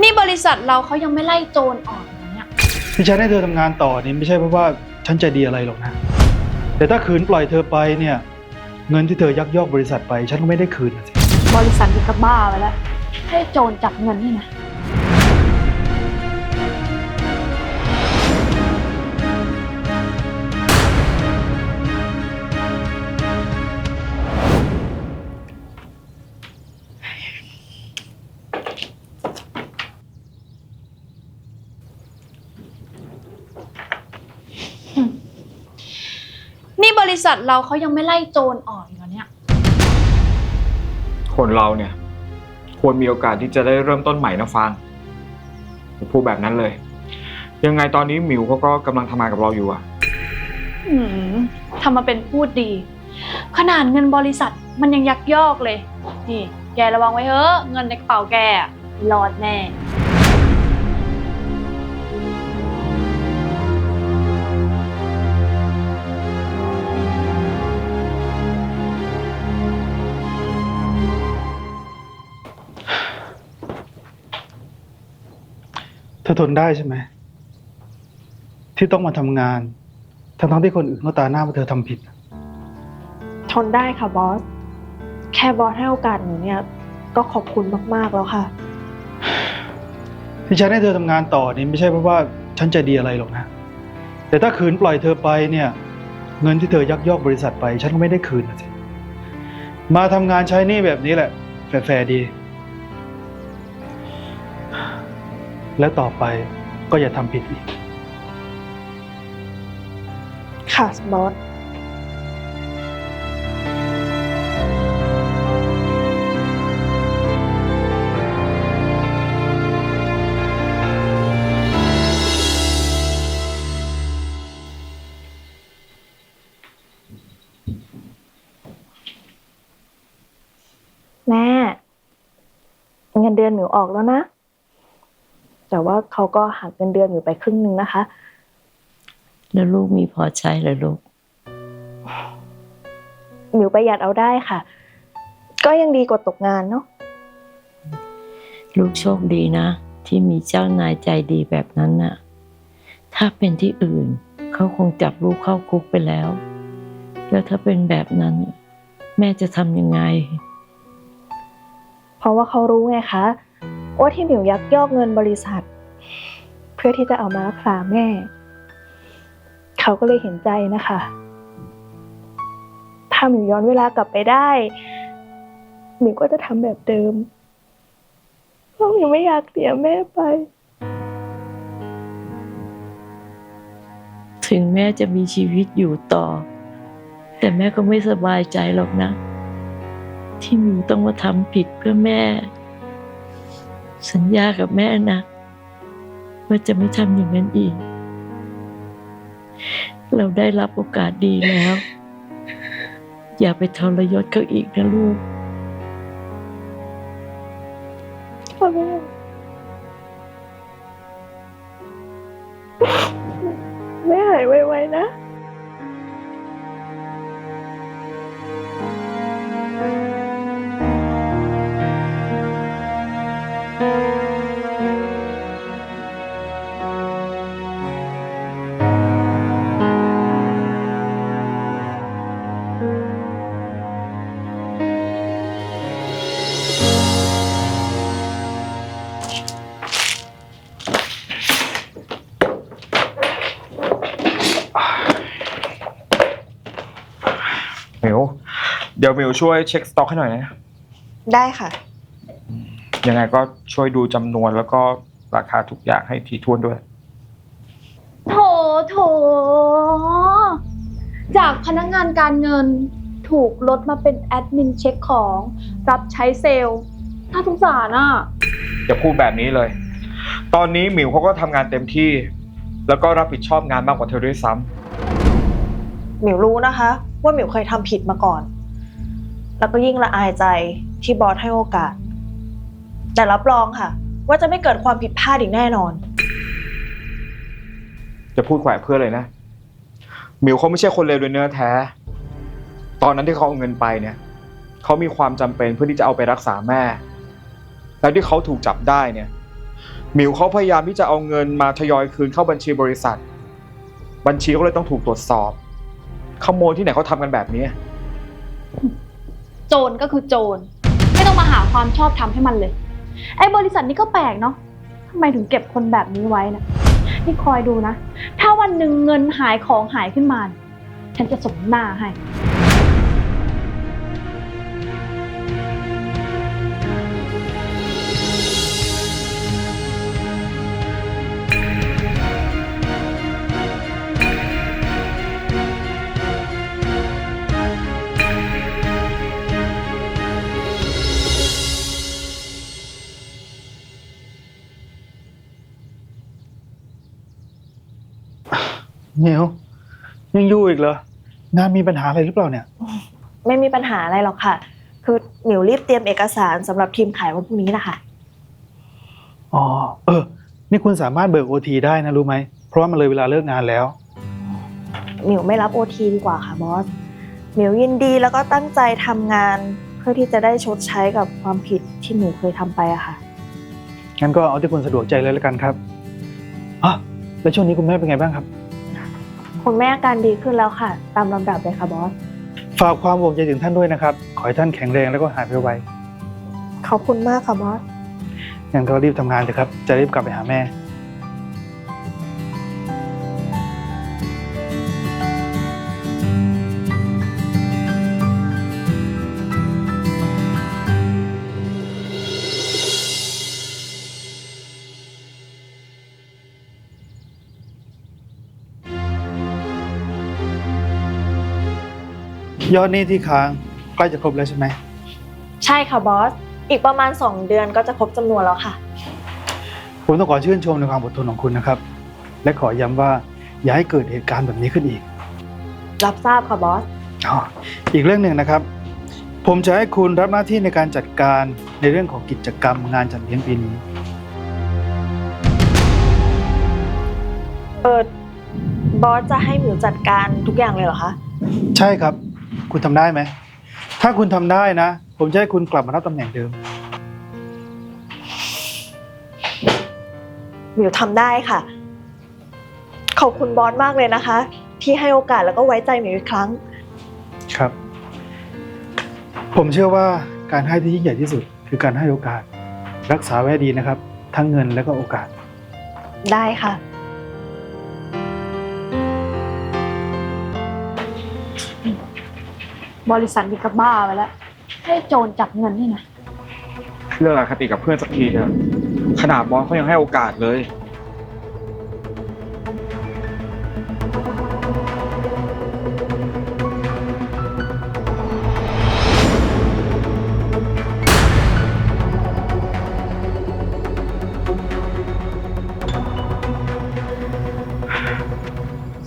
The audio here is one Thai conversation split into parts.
นี่บริษัทเราเขายังไม่ไล่โจรออกเลยเนี่ย ที่ฉันให้เธอทำงานต่อนี่ไม่ใช่เพราะว่าฉันใจดีอะไรหรอกนะ แต่ถ้าคืนปล่อยเธอไปเนี่ยเงินที่เธอยักยอกบริษัทไป ฉันก็ไม่ได้คืนนะสิ บริษัทนี่ก็บ้าไปแล้ว ให้โจรจับเงินนี่นะ ริษัทเราเขายังไม่ไล่โจรออกอีกเหรอเนี่ย คนเราเนี่ย ควรมีโอกาสที่จะได้เริ่มต้นใหม่นะฟางอย่าพูดแบบนั้นเลย ยังไงตอนนี้หมิวเขาก็กำลังทำงานกับเราอยู่อะอืมทำมาเป็นพูดดี ขนาดเงินบริษัทมันยังยักยอกเลย นี่ แกระวังไว้เถอะ เงินในกระเป๋าแกอะรอดแน่ อทนได้ใช่ไหม ที่ต้องมาทำงาน ทั้งๆที่คนอื่นเขาตาหน้าว่าเธอทำผิด ทนได้ค่ะบอส แค่บอสให้โอกาสหนูเนี่ย ก็ขอบคุณมากๆแล้วค่ะ ที่ฉันให้เธอทำงานต่อนี่ไม่ใช่เพราะว่าฉันใจดีอะไรหรอกนะ แต่ถ้าคืนปล่อยเธอไปเนี่ย เงินที่เธอยักยอกบริษัทไป ฉันก็ไม่ได้คืนนะสิมาทำงานใช้หนี่แบบนี้แหละแฟร์ๆดี และต่อไปก็อย่าทำผิดอีก ค่ะบอส แม่ เงินเดือนหมิวออกแล้วนะ แต่ว่าเขาก็หักเงินเดือนหมิวไปครึ่งหนึ่งนะคะ แล้วลูกมีพอใช้เหรอลูกหมิวประหยัดเอาได้ค่ะ ก็ยังดีกว่าตกงานเนาะลูกโชคดีนะ ที่มีเจ้านายใจดีแบบนั้นน่ะ ถ้าเป็นที่อื่น เขาคงจับลูกเข้าคุกไปแล้ว แล้วถ้าเป็นแบบนั้น แม่จะทำยังไง เพราะว่าเขารู้ไงคะ ว่าที่หมิวยักยอกเงินบริษัท เพื่อที่จะเอามารักษาแม่ เขาก็เลยเห็นใจนะคะ ถ้าหมิวย้อนเวลากลับไปได้ หมิวก็จะทำแบบเดิมเพราะหมิวไม่อยากเสียแม่ไป ถึงแม่จะมีชีวิตอยู่ต่อ แต่แม่ก็ไม่สบายใจหรอกนะ ที่มิวต้องมาทำผิดเพื่อแม่ สัญญากับแม่นะ ว่าจะไม่ทำอย่างนั้นอีก เราได้รับโอกาสดีแล้ว อย่าไปทรยศเขาอีกนะลูก เดี๋ยวหมิวช่วยเช็คสต็อกให้หน่อยนะ ได้ค่ะ ยังไงก็ช่วยดูจำนวนแล้วก็ราคาทุกอย่างให้ถี่ถ้วนด้วย โถโถ จากพนักงานการเงินถูกลดมาเป็นแอดมินเช็คของรับใช้เซลล์น่าสงสารอะ อย่าพูดแบบนี้เลย ตอนนี้หมิวเขาก็ทำงานเต็มที่ แล้วก็รับผิดชอบงานมากกว่าเธอด้วยซ้ำ หมิวรู้นะคะ ว่าหมิวเคยทำผิดมาก่อน แล้วก็ยิ่งละอายใจที่บอสให้โอกาส แต่รับรองค่ะ ว่าจะไม่เกิดความผิดพลาดอีกแน่นอน จะพูดแขวะเพื่อเลยนะหมิวเขาไม่ใช่คนเลวโดยเนื้อแท้ ตอนนั้นที่เขาเอาเงินไปเนี่ยเขามีความจำเป็นเพื่อที่จะเอาไปรักษาแม่ แล้วที่เขาถูกจับได้เนี่ยหมิวเขาพยายามที่จะเอาเงินมาทยอยคืนเข้าบัญชีบริษัท บัญชีก็เลยต้องถูกตรวจสอบ ขโมยที่ไหนเขาทำกันแบบนี้ โจรก็คือโจร ไม่ต้องมาหาความชอบทำให้มันเลย ไอ้บริษัทนี้ก็แปลกเนาะทำไมถึงเก็บคนแบบนี้ไว้นะนี่คอยดูนะ ถ้าวันหนึ่งเงินหายของหายขึ้นมาฉันจะสมหน้าให้ เหนียวยังอยู่อีกเหรองานมีปัญหาอะไรหรือเปล่าเนี่ย ไม่มีปัญหาอะไรหรอกค่ะ คือหมิวรีบเตรียมเอกสารสำหรับทีมขายวันพรุ่งนี้นะคะอ๋อ เออ นี่คุณสามารถเบิกโอทีได้นะรู้ไหม เพราะว่ามันเลยเวลาเลิกงานแล้ว หมิวไม่รับโอทีดีกว่าค่ะบอสหมิวยินดีแล้วก็ตั้งใจทำงาน เพื่อที่จะได้ชดใช้กับความผิดที่หมิวเคยทำไปอะค่ะ งั้นก็เอาที่คุณสะดวกใจเลยแล้วกันครับอะแล้วช่วงนี้คุณแม่เป็นไงบ้างครับ คุณแม่อาการดีขึ้นแล้วค่ะ ตามลำดับเลยค่ะบอส ฝากความห่วงใยถึงท่านด้วยนะครับ ขอให้ท่านแข็งแรงแล้วก็หายไวขอบคุณมากค่ะบอสๆงั้นก็รีบทำงานเถอะครับ จะรีบกลับไปหาแม่ ยอดหนี้ที่ค้างใกล้จะครบแล้วใช่ไหม ใช่ค่ะบอส อีกประมาณ 2 เดือนก็จะครบจำนวนแล้วค่ะ ผมต้องขอชื่นชมในความอดทนของคุณนะครับ และขอย้ำว่าอย่าให้เกิดเหตุการณ์แบบนี้ขึ้นอีกรับทราบค่ะบอส อ๋ออีกเรื่องหนึ่งนะครับ ผมจะให้คุณรับหน้าที่ในการจัดการในเรื่องของกิจกรรมงานจัดเลี้ยงปีนี้ เออบอสจะให้หมิวจัดการทุกอย่างเลยเหรอคะ ใช่ครับ คุณทำได้ไหม ถ้าคุณทำได้นะ ผมจะให้คุณกลับมารับตำแหน่งเดิมหมิวทำได้ค่ะ ขอบคุณบอสมากเลยนะคะ ที่ให้โอกาสแล้วก็ไว้ใจหมิวอีกครั้ง ครับ ผมเชื่อว่าการให้ที่ยิ่งใหญ่ที่สุด คือการให้โอกาส รักษาไว้ให้ดีนะครับ ทั้งเงินและก็โอกาส ได้ค่ะ บริษัทนี้ก็บ้าไปแล้ว ให้โจรจับเงินนี่นะเลิกอคติกับเพื่อนสักทีเถอะขนาดบอสเขายังให้โอกาสเลย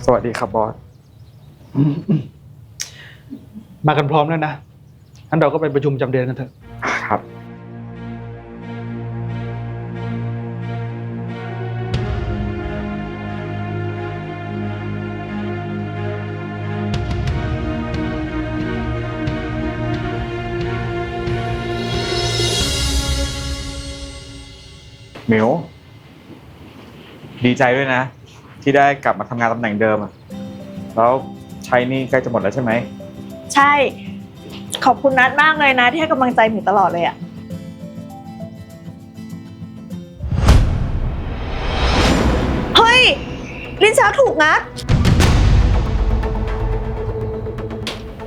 สวัสดีครับบอสอื มากันพร้อมแล้วนะงั้นเราก็ไปประชุมจำเดือนกันเถอะ ครับ หมิวดีใจด้วยนะ ที่ได้กลับมาทำงานตำแหน่งเดิมอะแล้วใช้หนี่ใกล้จะหมดแล้วใช่ไหม ใช่ ขอบคุณนัดมากเลยนะ ที่ให้กำลังใจหมิวตลอดเลยอะเฮ้ย ลินชาถูกงัด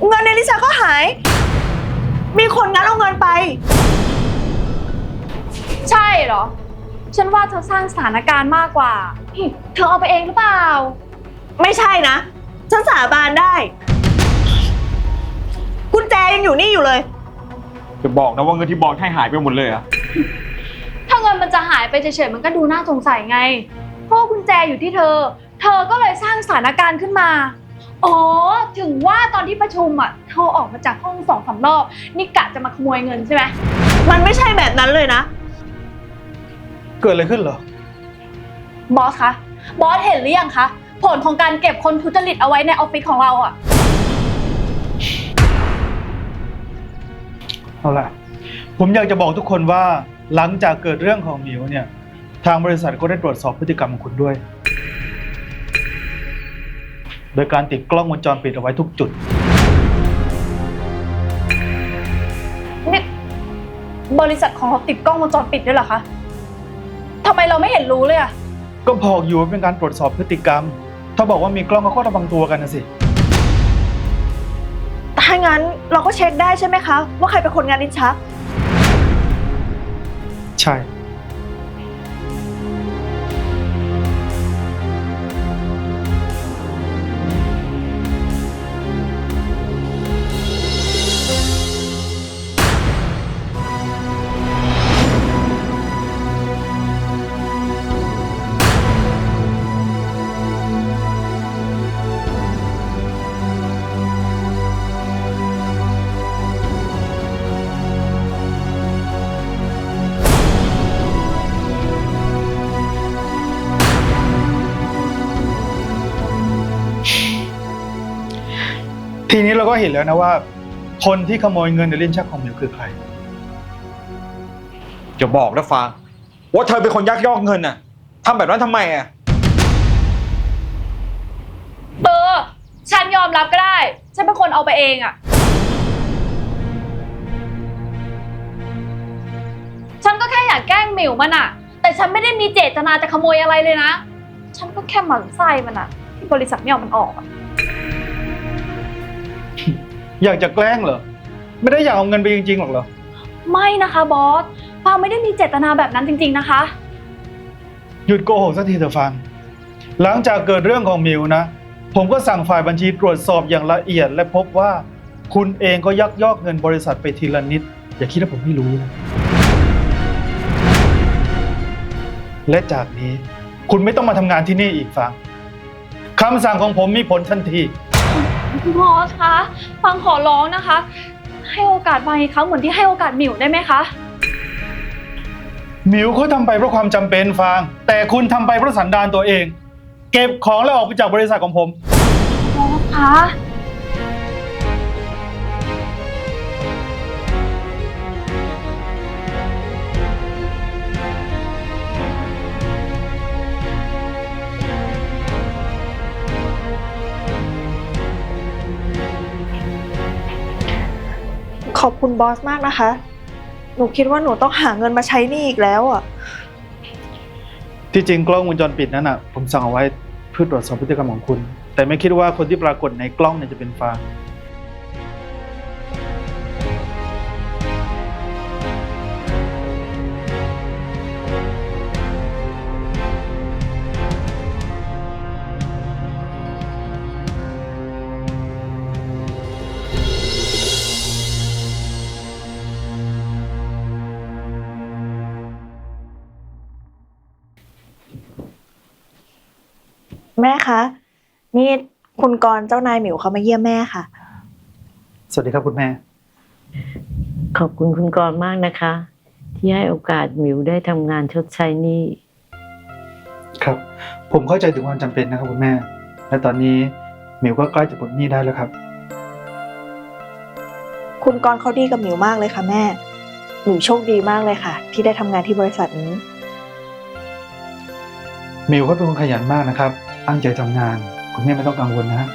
เงินในลินชาก็หาย มีคนงัดเอาเงินไป ใช่เหรอ ฉันว่าเธอสร้างสถานการณ์มากกว่านี่เธอเอาไปเองหรือเปล่า ไม่ใช่นะ ฉันสาบานได้ กุญแจยังอยู่นี่อยู่เลย จะบอกนะว่าเงินที่บอสให้หายไปหมดเลยอะถ้าเงินมันจะหายไปเฉยๆมันก็ดูน่าสงสัยไง เพราะว่ากุญแจอยู่ที่เธอ เธอก็เลยสร้างสถานการณ์ขึ้นมา อ๋อ ถึงว่าตอนที่ประชุมอะ เธอออกมาจากห้องสองสามรอบ นี่กะจะมาขโมยเงินใช่ไหม มันไม่ใช่แบบนั้นเลยนะ เกิดอะไรขึ้นเหรอ บอสคะ บอสเห็นหรือยังคะ ผลของการเก็บคนทุจริตเอาไว้ในออฟฟิศของเราอะ เอาล่ะ ผมอยากจะบอกทุกคนว่าหลังจากเกิดเรื่องของหมิวเนี่ย ทางบริษัทก็ได้ตรวจสอบพฤติกรรมของคุณด้วย โดยการติดกล้องวงจรปิดเอาไว้ทุกจุด นี่บริษัทของเราติดกล้องวงจรปิดด้วยเหรอคะทำไมเราไม่เห็นรู้เลยอะก็บอกอยู่ว่าเป็นการตรวจสอบพฤติกรรม ถ้าบอกว่ามีกล้องก็ระวังตัวกันนะสิ ถ้างั้นเราก็เช็คได้ใช่ไหมคะ ว่าใครเป็นคนงานลิ้นชัก ใช่ เราก็เห็นแล้วนะว่า คนที่ขโมยเงินในลิ้นชักของหมิวคือใครจะบอกนะฟางว่าเธอเป็นคนยักยอกเงินน่ะทำแบบนั้นทำไมอะเออฉันยอมรับก็ได้ ฉันเป็นคนเอาไปเองอะฉันก็แค่อยากแกล้งหมิวมันอะแต่ฉันไม่ได้มีเจตนาจะขโมยอะไรเลยนะ ฉันก็แค่หมั่นไส้มันอะที่บริษัทไม่เอามันออกอะ อยากจะแกล้งเหรอ ไม่ได้อยากเอาเงินไปจริงๆหรอกเหรอ ไม่นะคะบอสฟางไม่ได้มีเจตนาแบบนั้นจริง ๆนะคะ หยุดโกหกสักทีเถอะฟัง หลังจากเกิดเรื่องของมิวนะ ผมก็สั่งฝ่ายบัญชีตรวจสอบอย่างละเอียด และพบว่า คุณเองก็ยักยอกเงินบริษัทไปทีละนิด อย่าคิดว่าผมไม่รู้นะและจากนี้ คุณไม่ต้องมาทำงานที่นี่อีกฟังคำสั่งของผมมีผลทันที บอสคะ ฟังขอร้องนะคะ ให้โอกาสฟางอีกครั้งเหมือนที่ให้โอกาสหมิวได้ไหมคะ หมิวเขาทำไปเพราะความจำเป็นฟาง แต่คุณทำไปเพราะสันดานตัวเอง เก็บของแล้วออกไปจากบริษัทของผมบอสคะ ขอบคุณบอสมากนะคะ หนูคิดว่าหนูต้องหาเงินมาใช้หนี้อีกแล้วอะ ที่จริงกล้องวงจรปิดนั้นอะ ผมสั่งเอาไว้เพื่อตรวจสอบพฤติกรรมของคุณ แต่ไม่คิดว่าคนที่ปรากฏในกล้องเนี่ยจะเป็นฟาง แม่คะ นี่คุณกรณ์เจ้านายหมิวเขามาเยี่ยมแม่ค่ะ สวัสดีครับคุณแม่ ขอบคุณคุณกรณ์มากนะคะ ที่ให้โอกาสหมิวได้ทำงานชดใช้หนี้ครับ ผมเข้าใจถึงความจำเป็นนะครับคุณแม่ และตอนนี้หมิวก็ใกล้จะปลดหนี้ได้แล้วครับ คุณกรณ์เขาดีกับหมิวมากเลยค่ะแม่ หมิวโชคดีมากเลยค่ะ ที่ได้ทำงานที่บริษัทนี้ หมิวเขาเป็นคนขยันมากนะครับ ตั้งใจทำงาน คุณแม่ไม่ต้องกังวลนะ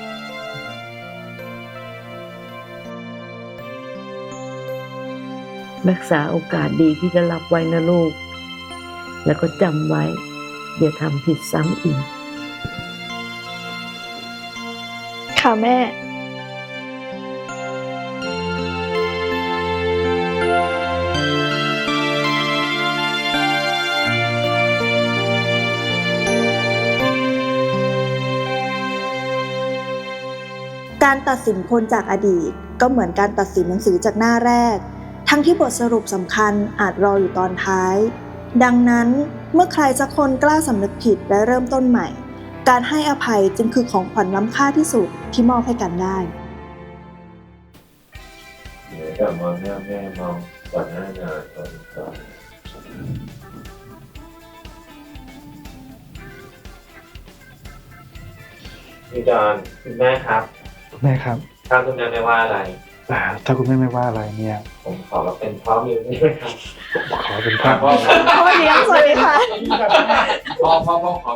รักษาโอกาสดีที่ได้รับไว้นะลูก แล้วก็จำไว้ อย่าทำผิดซ้ำอีก ค่ะแม่ ตัดสินคนจากอดีต ก็เหมือนการตัดสินหนังสือจากหน้าแรก ทั้งที่บทสรุปสำคัญอาจรออยู่ตอนท้าย ดังนั้นเมื่อใครสักคนกล้าสำนึกผิดและเริ่มต้นใหม่ การให้อภัยจึงคือของขวัญล้ำค่าที่สุดที่มอบให้กันได้เดี๋ยวจะมองหน้าแม่มองก่อนหน้าหนตอนก่อนพี่ดอนคุณแม่ครับ คุณแม่ครับทราบตรงนั้นไหมว่าอะไร อ่าถ้าคุณแม่ไม่ว่าอะไรเนี่ย ผมขอมาเป็นพ่อมิวได้ไหมครับขอเป็นภาพ พ่อพ่อเลี้ยงสวัสดีค่ะ พ่อพ่อพ่อขอ